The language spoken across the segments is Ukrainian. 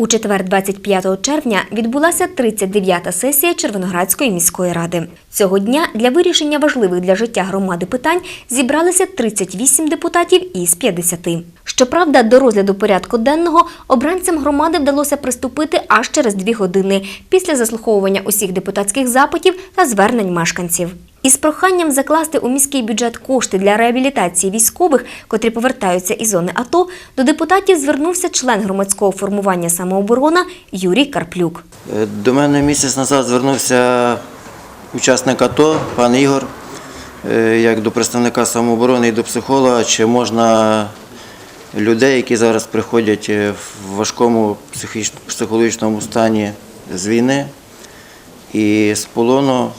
У четвер, 25 червня, відбулася 39-та сесія Червоноградської міської ради. Цього дня для вирішення важливих для життя громади питань зібралися 38 депутатів із 50. Щоправда, до розгляду порядку денного обранцям громади вдалося приступити аж через дві години після заслуховування усіх депутатських запитів та звернень мешканців. Із проханням закласти у міський бюджет кошти для реабілітації військових, котрі повертаються із зони АТО, до депутатів звернувся член громадського формування самооборона Юрій Карплюк. Е, До мене місяць назад звернувся учасник АТО, пан Ігор, е, як до представника самооборони і до психолога, чи можна людей, які зараз приходять е, в важкому психологічному стані з війни і з полону,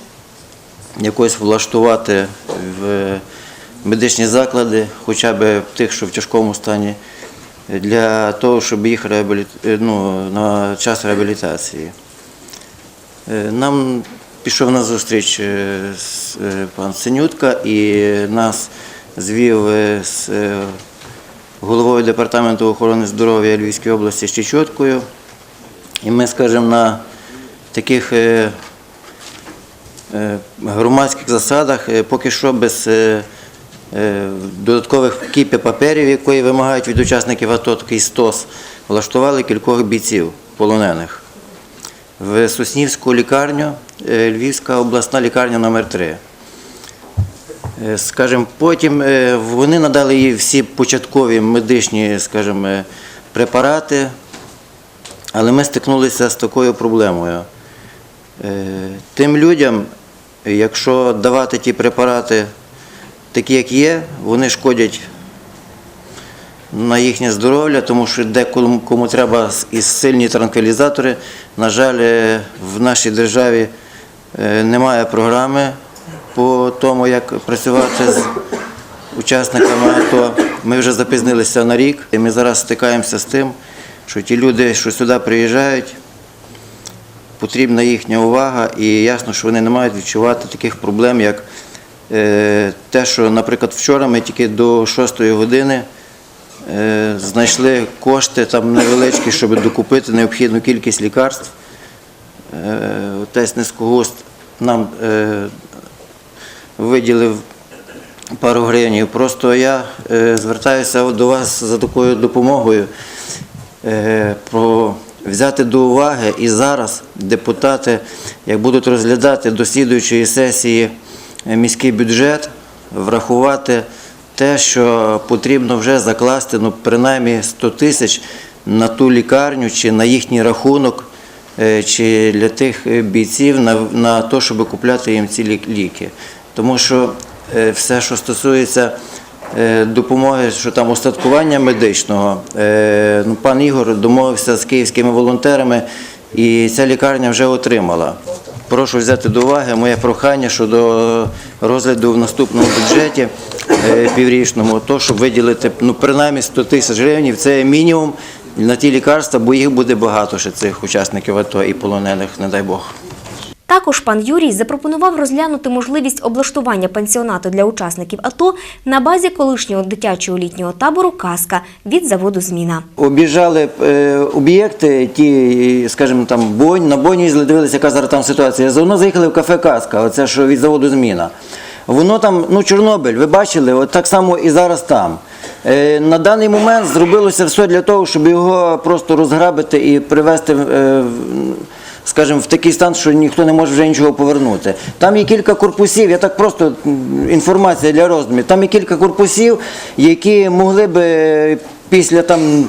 якось влаштувати в медичні заклади, хоча б тих, що в тяжкому стані, для того, щоб їх реабілі... е, ну, на час реабілітації. Е, Нам пішов на зустріч е, пан Синютка і нас звів з головою департаменту охорони здоров'я Львівської області з Чечоткою. І ми, скажімо, на таких громадських засадах, е, поки що без е, е, додаткових кіпі паперів, які вимагають від учасників АТО, такий СТОС, влаштували кількох бійців полонених в Соснівську лікарню, е, Львівська обласна лікарня номер 3 Е, Скажімо, потім е, вони надали їй всі початкові медичні, скажімо, е, препарати, але ми стикнулися з такою проблемою. Е, Тим людям, якщо давати ті препарати такі, як є, вони шкодять на їхнє здоров'я, тому що декому кому треба і сильні транквілізатори. На жаль, е, в нашій державі е, немає програми по тому, як працювати з учасниками АТО. Ми вже запізнилися на рік, і ми зараз стикаємося з тим, що ті люди, що сюди приїжджають, потрібна їхня увага, і ясно, що вони не мають відчувати таких проблем, як е, те, що, наприклад, вчора ми тільки до 6 години е, знайшли кошти там невеличкі, щоб докупити необхідну кількість лікарств. Е, Отець Низкогуст нам виділив пару гривень. Просто я звертаюся до вас за такою допомогою. Про взяти до уваги і зараз депутати, як будуть розглядати до слідуючої сесії е, міський бюджет, врахувати те, що потрібно вже закласти ну, принаймні 100 тисяч на ту лікарню чи на їхній рахунок, е, чи для тих е, бійців на, на те, щоб купляти їм ці ліки. Тому що все, що стосується допомоги, що там устаткування медичного, е, ну, пан Ігор домовився з київськими волонтерами, і ця лікарня вже отримала. Прошу взяти до уваги моє прохання щодо розгляду в наступному бюджеті е, піврічному, то, щоб виділити ну, принаймні 100 тисяч гривень, це мінімум на ті лікарства, бо їх буде багато ще цих учасників АТО і полонених, не дай Бог. Також пан Юрій запропонував розглянути можливість облаштування пансіонату для учасників АТО на базі колишнього дитячого літнього табору Казка від заводу Зміна. Об'їжджали е, об'єкти, ті, скажімо, там Бонь, на їздили, дивилися, яка зараз там ситуація. Заодно заїхали в кафе Казка, оце що від заводу Зміна. Воно там, ну, Чорнобиль, ви бачили, от так само і зараз там. Е, на даний момент зробилося все для того, щоб його просто розграбити і привести. Е, в- скажімо, в такий стан, що ніхто не може вже нічого повернути. Там є кілька корпусів, я так просто інформація для роздумів. Там є кілька корпусів, які могли би після там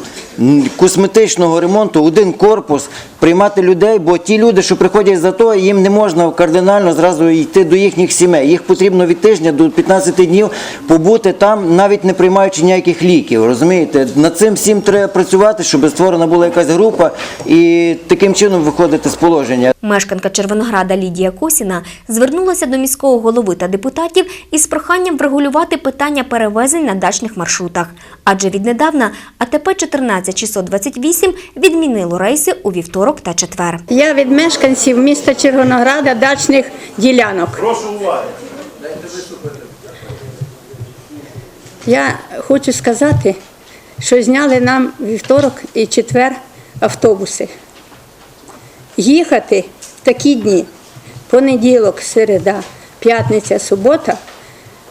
косметичного ремонту один корпус приймати людей, бо ті люди, що приходять за то, їм не можна кардинально зразу йти до їхніх сімей. Їх потрібно від тижня до 15 днів побути там, навіть не приймаючи ніяких ліків. Розумієте, над цим всім треба працювати, щоб створена була якась група і таким чином виходити з положення. Мешканка Червонограда Лідія Косіна звернулася до міського голови та депутатів із проханням врегулювати питання перевезень на дачних маршрутах. Адже віднедавна АТП 14628 відмінило рейси у вівторок та четвер. Я від мешканців міста Червонограда дачних ділянок. Прошу уваги. Я хочу сказати, що зняли нам вівторок і четвер автобуси. Їхати в такі дні, понеділок, середа, п'ятниця, субота,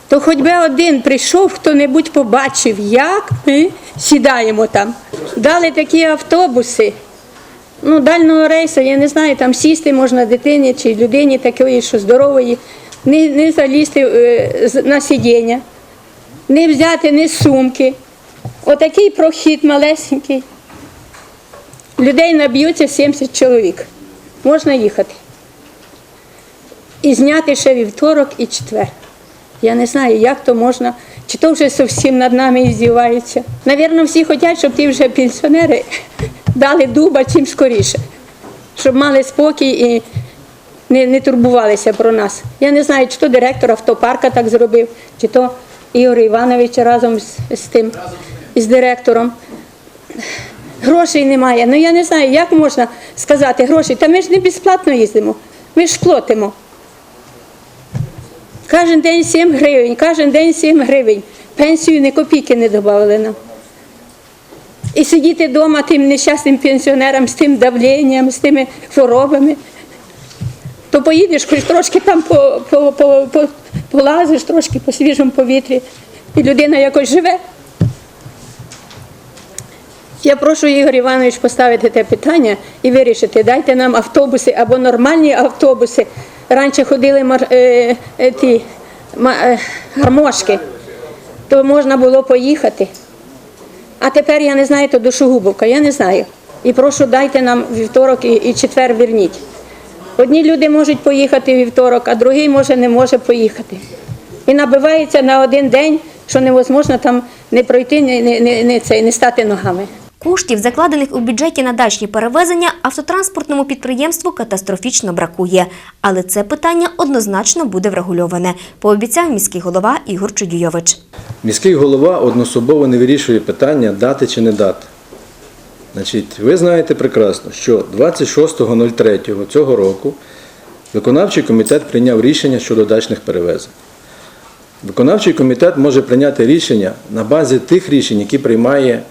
то хоч би один прийшов, хто-небудь побачив, як ми сідаємо там. Дали такі автобуси. Ну, дальнього рейсу, я не знаю, там сісти можна дитині чи людині такої, що здорової, не, не залізти е, на сидіння, не взяти ні сумки. Отакий прохід малесенький. Людей наб'ються 70 чоловік. Можна їхати. І зняти ще вівторок і четвер. Я не знаю, як то можна, чи то вже зовсім над нами іздіваються. Навірно, всі хочуть, щоб ті вже пенсіонери дали дуба чим скоріше, щоб мали спокій і не, не турбувалися про нас. Я не знаю, чи то директор автопарка так зробив, чи то Ігор Іванович разом з, з тим, з директором. Грошей немає. Ну я не знаю, як можна сказати гроші. Та ми ж не безплатно їздимо, ми ж платимо. Кожен день 7 гривень, кожен день 7 гривень. Пенсію ні копійки не додали нам. І сидіти вдома тим нещасним пенсіонерам з тим давленням, з тими хворобами. То поїдеш, хоч трошки там по, по, по, по, полазиш, трошки по свіжому повітрі, і людина якось живе. Я прошу Ігор Іванович поставити те питання і вирішити. Дайте нам автобуси або нормальні автобуси. Раніше ходили мар, е, е, ті е, гармошки, то можна було поїхати. А тепер я не знаю, то душогубовка, я не знаю. І прошу, дайте нам вівторок і, і четвер верніть. Одні люди можуть поїхати вівторок, а другий може не може поїхати. І набивається на один день, що невозможно там не пройти, не, не, не, не, цей, не стати ногами. Коштів, закладених у бюджеті на дачні перевезення, автотранспортному підприємству катастрофічно бракує. Але це питання однозначно буде врегульоване, пообіцяв міський голова Ігор Чудійович. Міський голова одноособово не вирішує питання дати чи не дати. Значить, ви знаєте прекрасно, що 26.03 цього року виконавчий комітет прийняв рішення щодо дачних перевезень. Виконавчий комітет може прийняти рішення на базі тих рішень, які приймає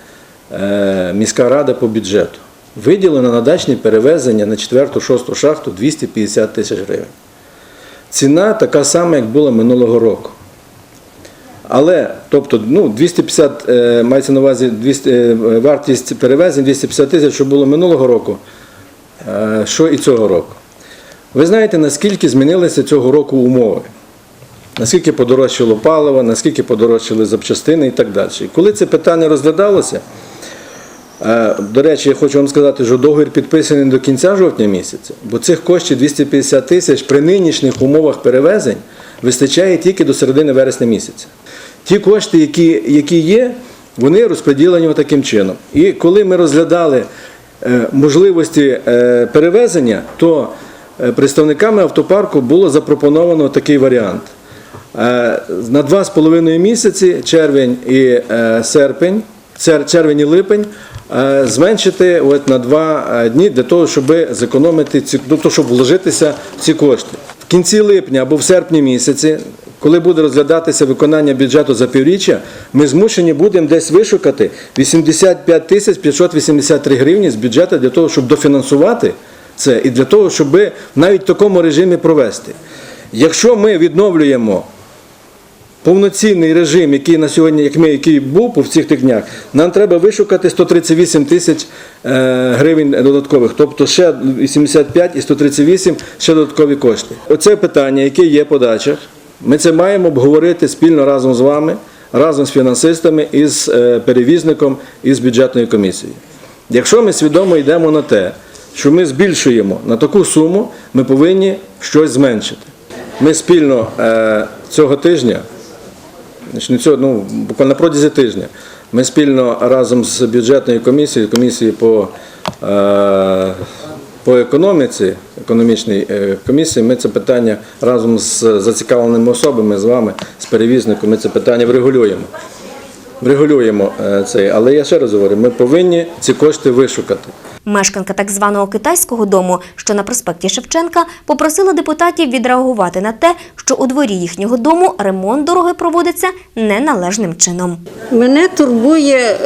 міська рада по бюджету. Виділено на дачні перевезення на 4-6 шахту 250 тисяч гривень. Ціна така сама, як була минулого року. Але, тобто, ну, 250, е, мається на увазі 200, е, вартість перевезень 250 тисяч, що було минулого року, е, що і цього року. Ви знаєте, наскільки змінилися цього року умови? Наскільки подорожчало паливо, наскільки подорожчали запчастини і так далі. І коли це питання розглядалося, е, до речі, я хочу вам сказати, що договір підписаний до кінця жовтня місяця, бо цих коштів 250 тисяч при нинішніх умовах перевезень вистачає тільки до середини вересня місяця. Ті кошти, які, які є, вони розподілені таким чином. І коли ми розглядали е, можливості е, перевезення, то е, представниками автопарку було запропоновано такий варіант. Е, На два з половиною місяці, червень і е, серпень, червень і липень, е, зменшити от на два е, дні для того, щоб зекономити ці, тобто, щоб вложитися в ці кошти. В кінці липня або в серпні місяці, коли буде розглядатися виконання бюджету за півріччя, ми змушені будемо десь вишукати 85 тисяч 583 гривні з бюджету для того, щоб дофінансувати це і для того, щоб навіть в такому режимі провести. Якщо ми відновлюємо повноцінний режим, який на сьогодні, як ми, який був по всіх тих днях, нам треба вишукати 138 тисяч е, гривень додаткових, тобто ще 85 і 138 ще додаткові кошти. Оце питання, яке є по дачах, ми це маємо обговорити спільно разом з вами, разом з фінансистами і з е, перевізником і з бюджетною комісією. Якщо ми свідомо йдемо на те, що ми збільшуємо на таку суму, ми повинні щось зменшити. Ми спільно е, цього тижня, не цього, ну, буквально протязі тижня, ми спільно разом з бюджетною комісією, комісією по, е, по економіці, економічній е, комісії, ми це питання разом з зацікавленими особами, з вами, з перевізником, ми це питання врегулюємо. Врегулюємо е, це, але я ще раз говорю, ми повинні ці кошти вишукати. Мешканка так званого китайського дому, що на проспекті Шевченка, попросила депутатів відреагувати на те, що у дворі їхнього дому ремонт дороги проводиться неналежним чином. Мене турбує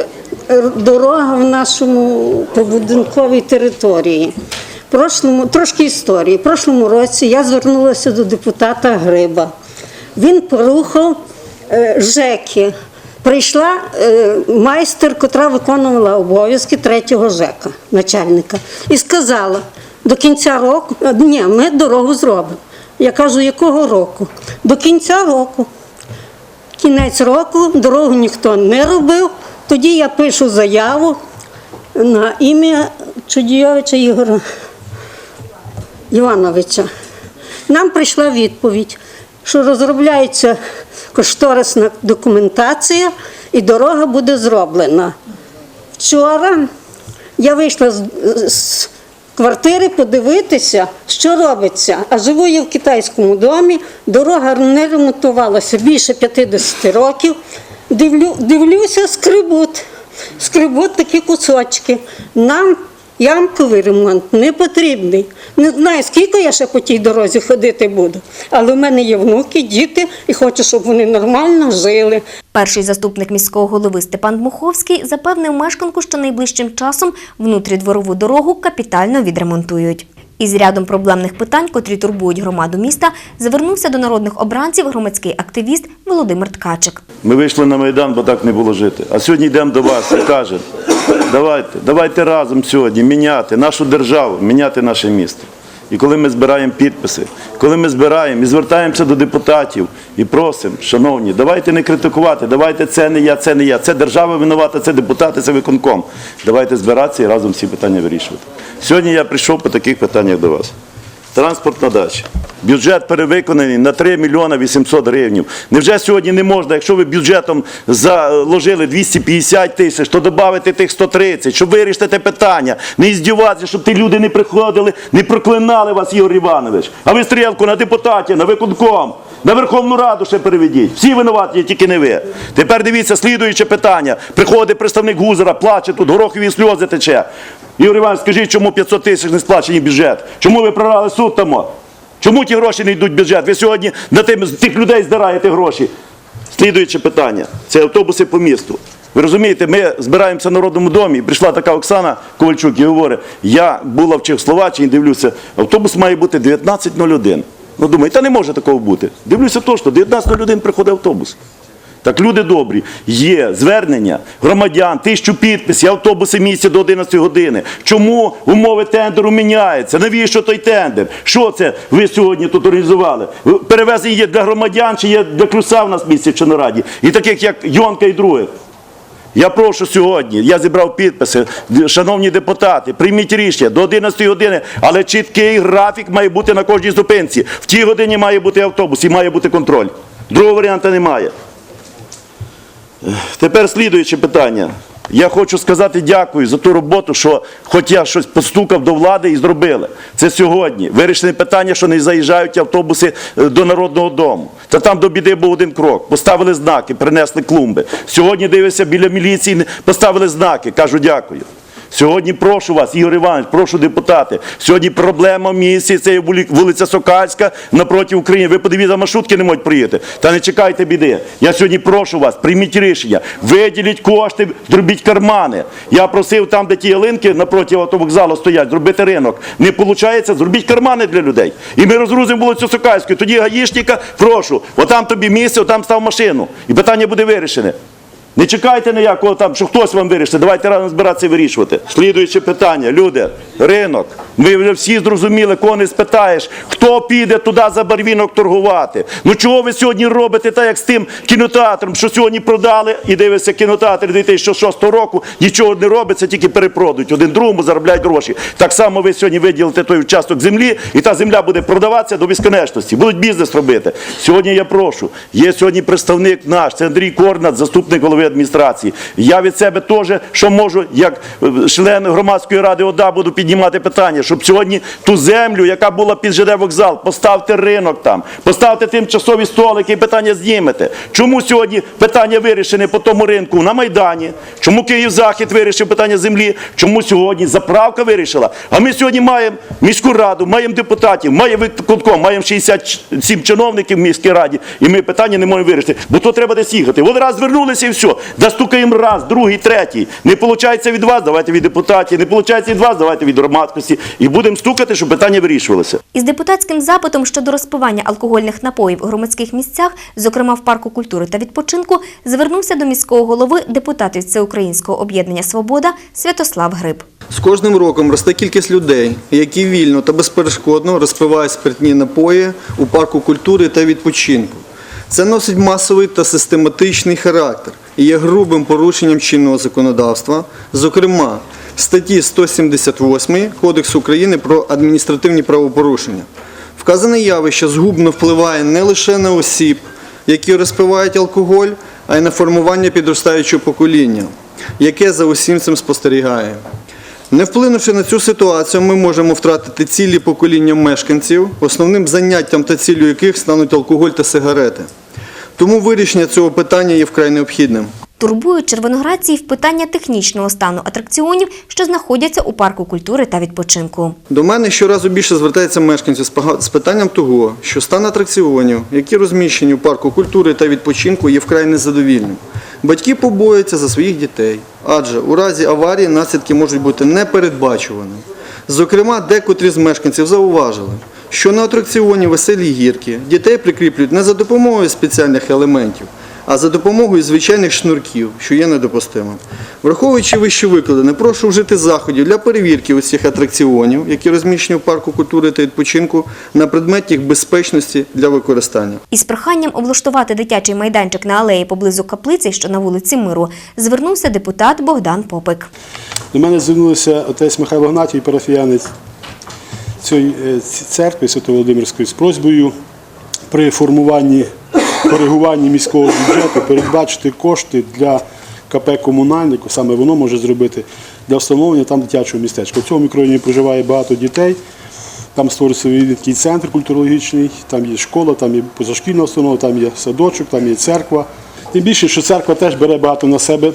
дорога в нашому побудинковій території. Прошлому, трошки історії. Прошлому році я звернулася до депутата Гриба. Він порухав е, ЖЕКи. Прийшла е, майстер, котра виконувала обов'язки третього ЖЕКа, начальника, і сказала: до кінця року, ні, ми дорогу зробимо. Я кажу, якого року? До кінця року. Кінець року дорогу ніхто не робив. Тоді я пишу заяву на ім'я Чудійовича Ігора Івановича. Нам прийшла відповідь, що розробляється кошторисна документація і дорога буде зроблена. Вчора я вийшла з, з квартири подивитися, що робиться. А живу я в китайському домі, дорога не ремонтувалася більше 50 років. Дивлю, дивлюся, скрибут. Скрибут такі кусочки. Нам ямковий ремонт не потрібний. Не знаю, скільки я ще по тій дорозі ходити буду. Але в мене є внуки, діти, і хочу, щоб вони нормально жили. Перший заступник міського голови Степан Дмуховський запевнив мешканку, що найближчим часом внутрідворову дорогу капітально відремонтують. Із рядом проблемних питань, котрі турбують громаду міста, звернувся до народних обранців громадський активіст Володимир Ткачик. Ми вийшли на Майдан, бо так не було жити. А сьогодні йдемо до вас і кажемо, давайте, давайте разом сьогодні міняти нашу державу, міняти наше місто. І коли ми збираємо підписи, коли ми збираємо і звертаємося до депутатів і просимо, шановні, давайте не критикувати, давайте це не я, це не я, це держава винувата, це депутати, це виконком. Давайте збиратися і разом всі питання вирішувати. Сьогодні я прийшов по таких питаннях до вас. Транспортна дача. Бюджет перевиконаний на 3 мільйони 800 гривень. Невже сьогодні не можна, якщо ви бюджетом заложили 250 тисяч, то додати тих 130, щоб вирішити те питання, не іздіватися, щоб ті люди не приходили, не проклинали вас, Ігор Іванович. А ви стрілку на депутатів, на виконком, на Верховну Раду ще переведіть. Всі винуваті, тільки не ви. Тепер дивіться, слідуюче питання. Приходить представник Гузера, плаче тут, горохові сльози тече. Ігор Іванович, скажіть, чому 500 тисяч не сплачені бюджет? Чому ви програли суд тому? Чому ті гроші не йдуть в бюджет? Ви сьогодні на тим, тих людей здираєте гроші. Слідуюче питання. Це автобуси по місту. Ви розумієте, ми збираємося в Народному домі, прийшла така Оксана Ковальчук і говорить, я була в Чехословаччині, дивлюся, автобус має бути 19.01. Ну, думаю, та не може такого бути. Дивлюся точно, 19.01 приходить автобус. Так, люди добрі, є звернення громадян, тисячу підписів, автобуси місця до 11 години. Чому умови тендеру міняються? Навіщо той тендер? Що це ви сьогодні тут організували? Перевезення є для громадян чи є для клюса в нас в місті в Чорнораді? І таких, як Йонка і других. Я прошу сьогодні, я зібрав підписи, шановні депутати, прийміть рішення до 11 години, але чіткий графік має бути на кожній зупинці. В тій годині має бути автобус і має бути контроль. Другого варіанту немає. Тепер слідуюче питання. Я хочу сказати дякую за ту роботу, що хоч я щось постукав до влади і зробили. Це сьогодні. Вирішені питання, що не заїжджають автобуси е, до Народного дому. Та там до біди був один крок. Поставили знаки, принесли клумби. Сьогодні дивишся біля міліції, поставили знаки. Кажу дякую. Сьогодні прошу вас, Ігор Іванович, прошу депутати. Сьогодні проблема в місті, це вулиця Сокальська напроти України. Ви подивіться, маршрутки не можуть приїхати. Та не чекайте біди. Я сьогодні прошу вас, прийміть рішення, виділіть кошти, зробіть кармани. Я просив там, де ті ялинки напроти автовокзалу стоять, зробити ринок. Не виходить, зробіть кармани для людей. І ми розгрузимо вулицю Сокальську. Тоді гаїшника, прошу, отам тобі місце, отам став машину. І питання буде вирішене. Не чекайте ніякого там, що хтось вам вирішить. Давайте разом збиратися і вирішувати. Слідуюче питання. Люди, ринок. Ми вже всі зрозуміли, кого не спитаєш, хто піде туди за барвінок торгувати. Ну чого ви сьогодні робите так, як з тим кінотеатром, що сьогодні продали і дивишся кінотеатр 2006 року, нічого не робиться, тільки перепродають. Один другому заробляють гроші. Так само ви сьогодні виділите той участок землі, і та земля буде продаватися до безконечності. Будуть бізнес робити. Сьогодні я прошу. Є сьогодні представник наш, це Андрій Корнат, заступник голови адміністрації. Я від себе теж, що можу, як е, член громадської ради ОДА, буду піднімати питання, щоб сьогодні ту землю, яка була під ЖД вокзал, поставте ринок там, поставте тимчасові столики і питання знімете. Чому сьогодні питання вирішене по тому ринку на Майдані? Чому Київ Захід вирішив питання землі? Чому сьогодні заправка вирішила? А ми сьогодні маємо міську раду, маємо депутатів, маємо виконком, маємо 67 чиновників в міській раді, і ми питання не можемо вирішити, бо то треба десь їхати. Вони раз звернулися і все. що? Да стукаємо раз, другий, третій. Не виходить від вас, давайте від депутатів. Не виходить від вас, давайте від громадськості. І будемо стукати, щоб питання вирішувалося. Із депутатським запитом щодо розпивання алкогольних напоїв у громадських місцях, зокрема в парку культури та відпочинку, звернувся до міського голови депутат від Всеукраїнського об'єднання Свобода Святослав Гриб. З кожним роком росте кількість людей, які вільно та безперешкодно розпивають спиртні напої у парку культури та відпочинку. Це носить масовий та систематичний характер і є грубим порушенням чинного законодавства, зокрема статті 178 Кодексу України про адміністративні правопорушення. Вказане явище згубно впливає не лише на осіб, які розпивають алкоголь, а й на формування підростаючого покоління, яке за усім цим спостерігає. Не вплинувши на цю ситуацію, ми можемо втратити цілі покоління мешканців, основним заняттям та ціллю яких стануть алкоголь та сигарети. Тому вирішення цього питання є вкрай необхідним. Турбують червоноградців питання технічного стану атракціонів, що знаходяться у парку культури та відпочинку. До мене щоразу більше звертаються мешканці з з питанням того, що стан атракціонів, які розміщені у парку культури та відпочинку, є вкрай незадовільним. Батьки побоюються за своїх дітей, адже у разі аварії наслідки можуть бути непередбачуваними. Зокрема, декотрі з мешканців зауважили, що на атракціоні веселі гірки дітей прикріплюють не за допомогою спеціальних елементів, а за допомогою звичайних шнурків, що є недопустимим. Враховуючи вище викладене, прошу вжити заходів для перевірки усіх атракціонів, які розміщені в парку культури та відпочинку, на предмет їх безпечності для використання. Із проханням облаштувати дитячий майданчик на алеї поблизу каплиці, що на вулиці Миру, звернувся депутат Богдан Попик. До мене звернувся отець Михайло Гнатій, парафіянець цієї е, церкви Свято-Володимирської з просьбою при формуванні, коригуванні міського бюджету передбачити кошти для КП комунальнику, саме воно може зробити для встановлення там дитячого містечка. В цьому мікрорайоні проживає багато дітей. Там створюється такий центр культурологічний, там є школа, там є позашкільна установа, там є садочок, там є церква. Тим більше, що церква теж бере багато на себе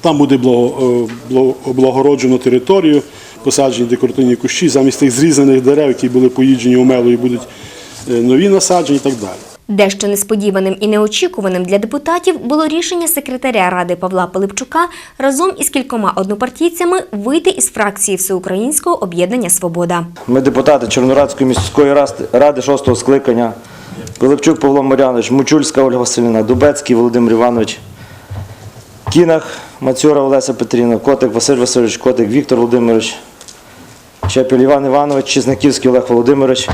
там буде е, благо- облагороджено територію, посаджені декоративні кущі, замість тих зрізаних дерев, які були поїджені омелою, будуть е, нові насаджені і так далі. Дещо несподіваним і неочікуваним для депутатів було рішення секретаря ради Павла Пилипчука разом із кількома однопартійцями вийти із фракції Всеукраїнського об'єднання Свобода. Ми депутати Чорнорадської міської ради- ради шостого скликання. Пилипчук Павло Марянович, Мучульська Ольга Васильівна, Дубецький Володимир Іванович, Кінах, Мацюра Олеся Петрівна, Котик Василь Васильович, Котик Віктор Володимирович, Чепіль Іван Іванович, Чесноківський Олег Володимирович.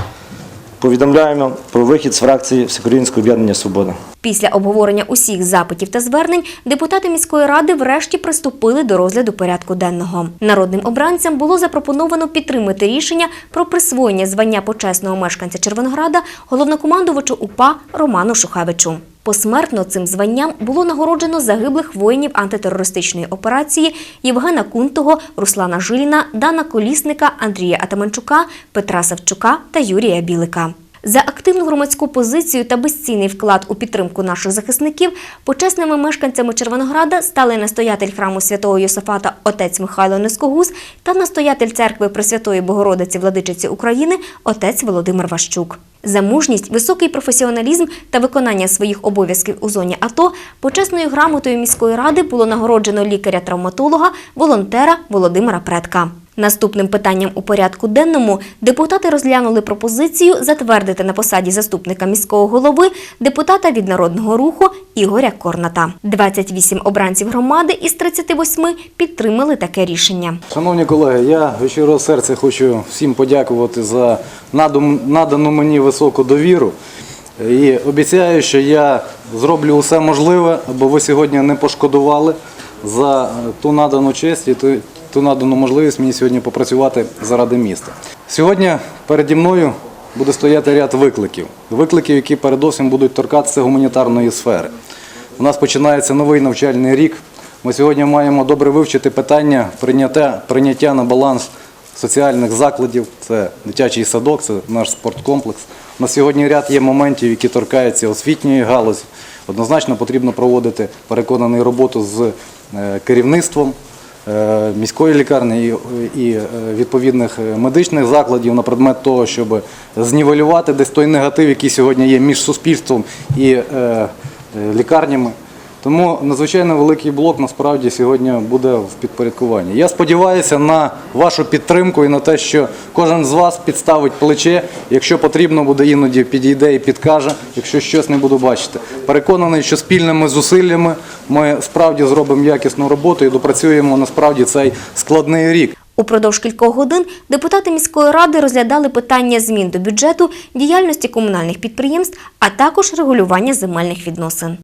Повідомляємо про вихід з фракції Всеукраїнського об'єднання Свобода. Після обговорення усіх запитів та звернень депутати міської ради врешті приступили до розгляду порядку денного. Народним обранцям було запропоновано підтримати рішення про присвоєння звання почесного мешканця Червонограда головнокомандувачу УПА Роману Шухевичу. Посмертно цим званням було нагороджено загиблих воїнів антитерористичної операції Євгена Кунтого, Руслана Жиліна, Дана Колісника, Андрія Атаманчука, Петра Савчука та Юрія Білика. За активну громадську позицію та безцінний вклад у підтримку наших захисників почесними мешканцями Червонограда стали настоятель храму святого Йосафата отець Михайло Нескогуз та настоятель церкви Пресвятої Богородиці Владичиці України отець Володимир Ващук. За мужність, високий професіоналізм та виконання своїх обов'язків у зоні АТО почесною грамотою міської ради було нагороджено лікаря-травматолога, волонтера Володимира Предка. Наступним питанням у порядку денному депутати розглянули пропозицію затвердити на посаді заступника міського голови депутата від народного руху Ігоря Корната. 28 обранців громади із 38 підтримали таке рішення. Шановні колеги, я від серця хочу всім подякувати за надану мені високу довіру. І обіцяю, що я зроблю усе можливе, аби ви сьогодні не пошкодували за ту надану честь і ту, надану можливість мені сьогодні попрацювати заради міста. Сьогодні переді мною буде стояти ряд викликів. Викликів, які передовсім будуть торкатися гуманітарної сфери. У нас починається новий навчальний рік. Ми сьогодні маємо добре вивчити питання прийняття, прийняття на баланс соціальних закладів. Це дитячий садок, це наш спорткомплекс. На сьогодні ряд є моментів, які торкаються освітньої галузі. Однозначно потрібно проводити переконаний роботу з е, керівництвом міської лікарні і, е, відповідних е, медичних закладів на предмет того, щоб знівелювати десь той негатив, який сьогодні є між суспільством і е, е, лікарнями. Тому надзвичайно великий блок насправді сьогодні буде в підпорядкуванні. Я сподіваюся на вашу підтримку і на те, що кожен з вас підставить плече, якщо потрібно буде іноді підійде і підкаже, якщо щось не буду бачити. Переконаний, що спільними зусиллями ми справді зробимо якісну роботу і допрацюємо насправді цей складний рік. Упродовж кількох годин депутати міської ради розглядали питання змін до бюджету, діяльності комунальних підприємств, а також регулювання земельних відносин.